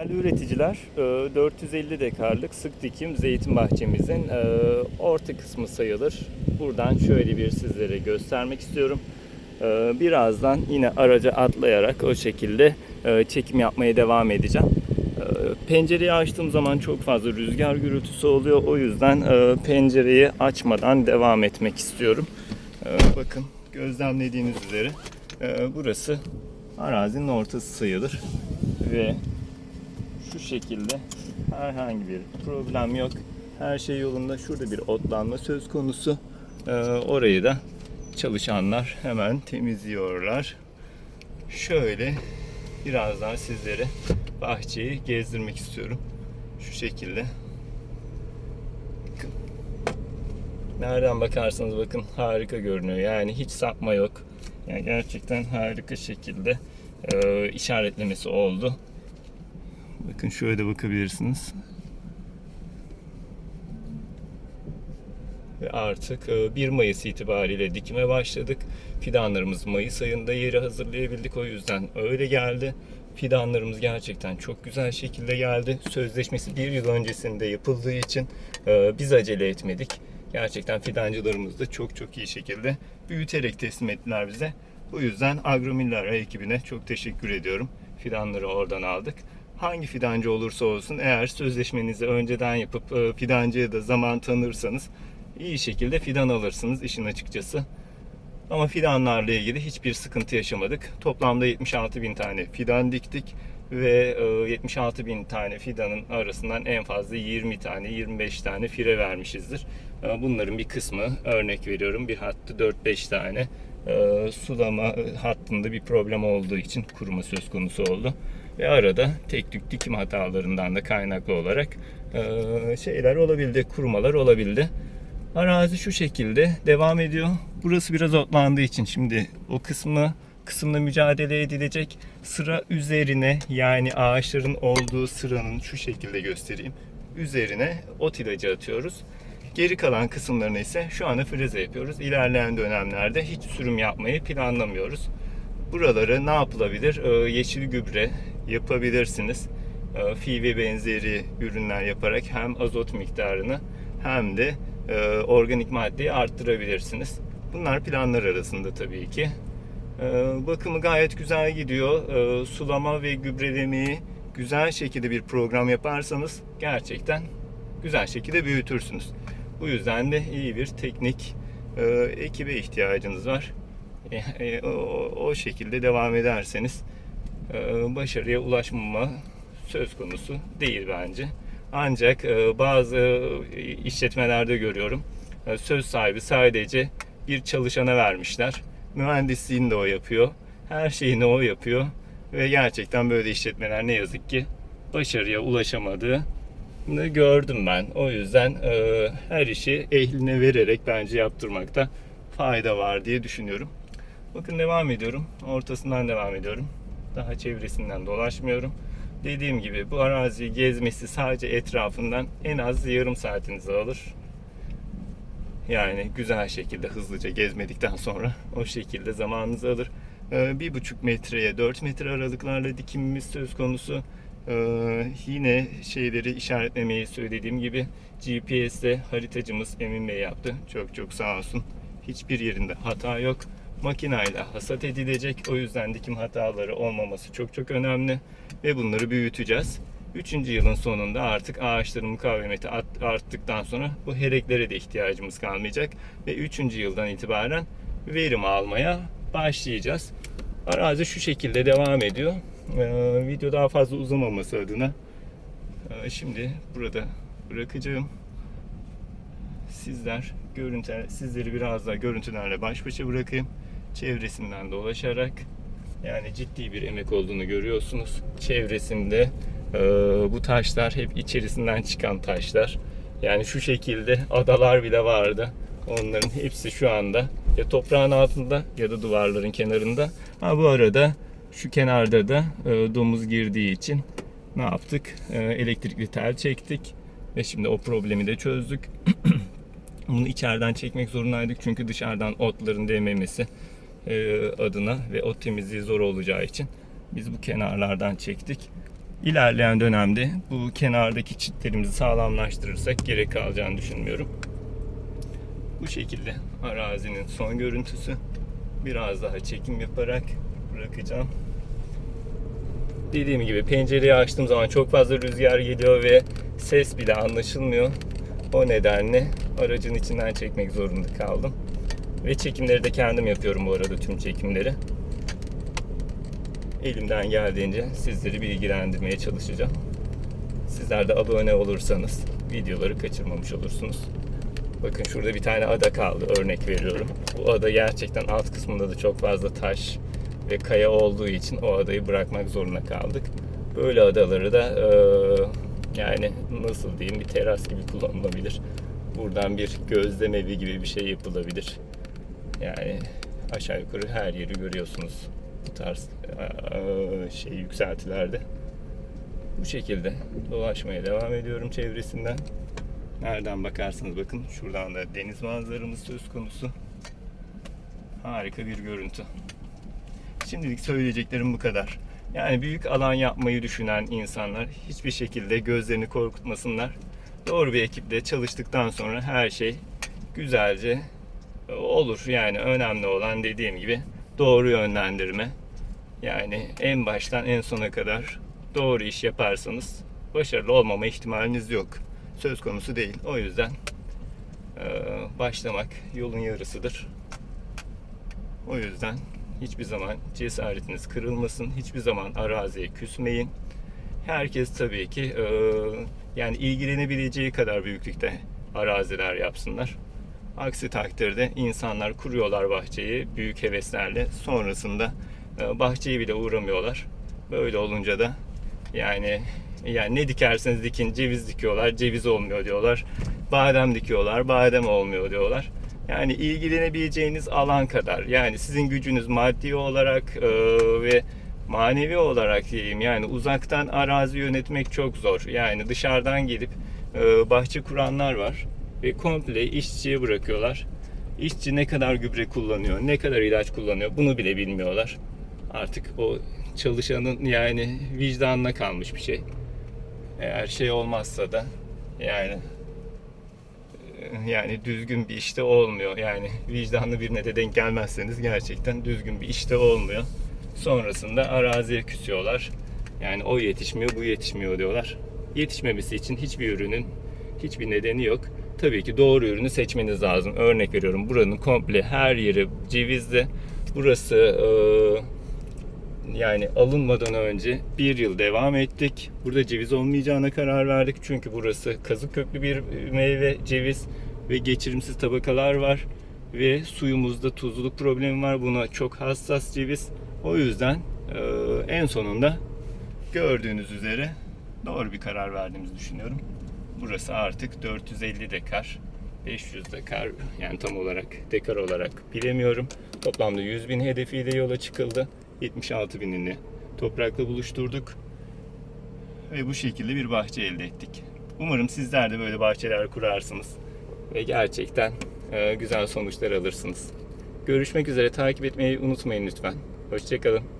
Değerli üreticiler, e, 450 dekarlık sık dikim zeytin bahçemizin e, orta kısmı sayılır. Buradan şöyle bir sizlere göstermek istiyorum. E, Birazdan yine araca atlayarak o şekilde e, çekim yapmaya devam edeceğim. E, Pencereyi açtığım zaman çok fazla rüzgar gürültüsü oluyor. O yüzden e, pencereyi açmadan devam etmek istiyorum. E, Bakın gözlemlediğiniz üzere e, burası arazinin ortası sayılır. Ve şu şekilde herhangi bir problem yok. Her şey yolunda. Şurada bir otlanma söz konusu. Ee, orayı da çalışanlar hemen temizliyorlar. Şöyle biraz daha sizlere bahçeyi gezdirmek istiyorum. Şu şekilde. Nereden bakarsanız bakın harika görünüyor. Yani hiç sapma yok. Yani gerçekten harika şekilde e, işaretlemesi oldu. Bakın şöyle bakabilirsiniz. Ve artık e, 1 Mayıs itibariyle dikime başladık. Fidanlarımız Mayıs ayında yeri hazırlayabildik. O yüzden öyle geldi. Fidanlarımız gerçekten çok güzel şekilde geldi. Sözleşmesi bir yıl öncesinde yapıldığı için e, biz acele etmedik. Gerçekten fidancılarımız da çok çok iyi şekilde büyüterek teslim ettiler bize. Bu yüzden Agromillara ekibine çok teşekkür ediyorum. Fidanları oradan aldık hangi fidancı olursa olsun eğer sözleşmenizi önceden yapıp e, fidancıya da zaman tanırsanız iyi şekilde fidan alırsınız işin açıkçası. Ama fidanlarla ilgili hiçbir sıkıntı yaşamadık. Toplamda 76 bin tane fidan diktik ve e, 76 bin tane fidanın arasından en fazla 20 tane 25 tane fire vermişizdir. E, Bunların bir kısmı örnek veriyorum bir hattı 4-5 tane e, sulama hattında bir problem olduğu için kuruma söz konusu oldu. Ve arada tek tük dikim hatalarından da kaynaklı olarak e, şeyler olabildi, kurumalar olabildi. Arazi şu şekilde devam ediyor. Burası biraz otlandığı için şimdi o kısmı kısımla mücadele edilecek. Sıra üzerine yani ağaçların olduğu sıranın şu şekilde göstereyim. Üzerine ot ilacı atıyoruz. Geri kalan kısımlarını ise şu anda freze yapıyoruz. İlerleyen dönemlerde hiç sürüm yapmayı planlamıyoruz. Buraları ne yapılabilir? Ee, yeşil gübre yapabilirsiniz. Ee, fi ve benzeri ürünler yaparak hem azot miktarını hem de e, organik maddeyi arttırabilirsiniz. Bunlar planlar arasında tabii ki. Ee, bakımı gayet güzel gidiyor. Ee, sulama ve gübrelemeyi güzel şekilde bir program yaparsanız gerçekten güzel şekilde büyütürsünüz. Bu yüzden de iyi bir teknik e, ekibe ihtiyacınız var. E, e, o, şekilde devam ederseniz başarıya ulaşmama söz konusu değil bence. Ancak e, bazı işletmelerde görüyorum e, söz sahibi sadece bir çalışana vermişler. Mühendisliğini de o yapıyor. Her şeyini o yapıyor. Ve gerçekten böyle işletmeler ne yazık ki başarıya ulaşamadığı gördüm ben. O yüzden e, her işi ehline vererek bence yaptırmakta fayda var diye düşünüyorum. Bakın devam ediyorum. Ortasından devam ediyorum. Daha çevresinden dolaşmıyorum. Dediğim gibi bu araziyi gezmesi sadece etrafından en az yarım saatinizi alır. Yani güzel şekilde hızlıca gezmedikten sonra o şekilde zamanınızı alır. Ee, bir buçuk metreye 4 metre aralıklarla dikimimiz söz konusu. Ee, yine şeyleri işaretlemeyi söylediğim gibi GPS'te haritacımız Emin Bey yaptı. Çok çok sağ olsun. Hiçbir yerinde hata yok. Makinayla hasat edilecek. O yüzden dikim hataları olmaması çok çok önemli. Ve bunları büyüteceğiz. Üçüncü yılın sonunda artık ağaçların mukavemeti art- arttıktan sonra bu hereklere de ihtiyacımız kalmayacak. Ve üçüncü yıldan itibaren verim almaya başlayacağız. Arazi şu şekilde devam ediyor. Ee, video daha fazla uzamaması adına e, şimdi burada bırakacağım. Sizler görüntü sizleri biraz daha görüntülerle baş başa bırakayım. Çevresinden dolaşarak yani ciddi bir emek olduğunu görüyorsunuz. Çevresinde e, bu taşlar hep içerisinden çıkan taşlar. Yani şu şekilde adalar bile vardı. Onların hepsi şu anda ya toprağın altında ya da duvarların kenarında. Ha bu arada şu kenarda da e, domuz girdiği için ne yaptık? E, elektrikli tel çektik ve şimdi o problemi de çözdük. Bunu içeriden çekmek zorundaydık çünkü dışarıdan otların değmemesi adına ve ot temizliği zor olacağı için biz bu kenarlardan çektik. İlerleyen dönemde bu kenardaki çitlerimizi sağlamlaştırırsak gerek kalacağını düşünmüyorum. Bu şekilde arazinin son görüntüsü. Biraz daha çekim yaparak bırakacağım. Dediğim gibi pencereyi açtığım zaman çok fazla rüzgar geliyor ve ses bile anlaşılmıyor. O nedenle aracın içinden çekmek zorunda kaldım. Ve çekimleri de kendim yapıyorum bu arada tüm çekimleri. Elimden geldiğince sizleri bilgilendirmeye çalışacağım. Sizler de abone olursanız videoları kaçırmamış olursunuz. Bakın şurada bir tane ada kaldı örnek veriyorum. Bu ada gerçekten alt kısmında da çok fazla taş ve kaya olduğu için o adayı bırakmak zorunda kaldık. Böyle adaları da eee, yani nasıl diyeyim bir teras gibi kullanılabilir. Buradan bir gözlem evi gibi bir şey yapılabilir. Yani aşağı yukarı her yeri görüyorsunuz bu tarz şey yükseltilerde. Bu şekilde dolaşmaya devam ediyorum çevresinden. Nereden bakarsanız bakın şuradan da deniz manzaramız söz konusu. Harika bir görüntü. Şimdilik söyleyeceklerim bu kadar. Yani büyük alan yapmayı düşünen insanlar hiçbir şekilde gözlerini korkutmasınlar. Doğru bir ekiple çalıştıktan sonra her şey güzelce olur. Yani önemli olan dediğim gibi doğru yönlendirme. Yani en baştan en sona kadar doğru iş yaparsanız başarılı olmama ihtimaliniz yok. Söz konusu değil. O yüzden eee, başlamak yolun yarısıdır. O yüzden hiçbir zaman cesaretiniz kırılmasın. Hiçbir zaman araziye küsmeyin. Herkes tabii ki eee, yani ilgilenebileceği kadar büyüklükte araziler yapsınlar. Aksi takdirde insanlar kuruyorlar bahçeyi büyük heveslerle. Sonrasında e, bahçeyi bile uğramıyorlar. Böyle olunca da yani yani ne dikerseniz dikin ceviz dikiyorlar, ceviz olmuyor diyorlar. Badem dikiyorlar, badem olmuyor diyorlar. Yani ilgilenebileceğiniz alan kadar. Yani sizin gücünüz maddi olarak e, ve manevi olarak diyeyim. Yani uzaktan arazi yönetmek çok zor. Yani dışarıdan gelip e, bahçe kuranlar var ve komple işçiye bırakıyorlar. İşçi ne kadar gübre kullanıyor, ne kadar ilaç kullanıyor bunu bile bilmiyorlar. Artık o çalışanın yani vicdanına kalmış bir şey. Eğer şey olmazsa da yani e, yani düzgün bir işte olmuyor. Yani vicdanlı birine de denk gelmezseniz gerçekten düzgün bir işte olmuyor. Sonrasında araziye küsüyorlar. Yani o yetişmiyor, bu yetişmiyor diyorlar. Yetişmemesi için hiçbir ürünün hiçbir nedeni yok. Tabii ki doğru ürünü seçmeniz lazım. Örnek veriyorum buranın komple her yeri cevizli. Burası eee, yani alınmadan önce bir yıl devam ettik. Burada ceviz olmayacağına karar verdik. Çünkü burası kazık köklü bir meyve, ceviz ve geçirimsiz tabakalar var. Ve suyumuzda tuzluluk problemi var. Buna çok hassas ceviz. O yüzden eee, en sonunda gördüğünüz üzere doğru bir karar verdiğimizi düşünüyorum. Burası artık 450 dekar, 500 dekar yani tam olarak dekar olarak bilemiyorum. Toplamda 100 bin hedefiyle yola çıkıldı. 76 binini toprakla buluşturduk. Ve bu şekilde bir bahçe elde ettik. Umarım sizler de böyle bahçeler kurarsınız. Ve gerçekten e, güzel sonuçlar alırsınız. Görüşmek üzere takip etmeyi unutmayın lütfen. Hoşçakalın.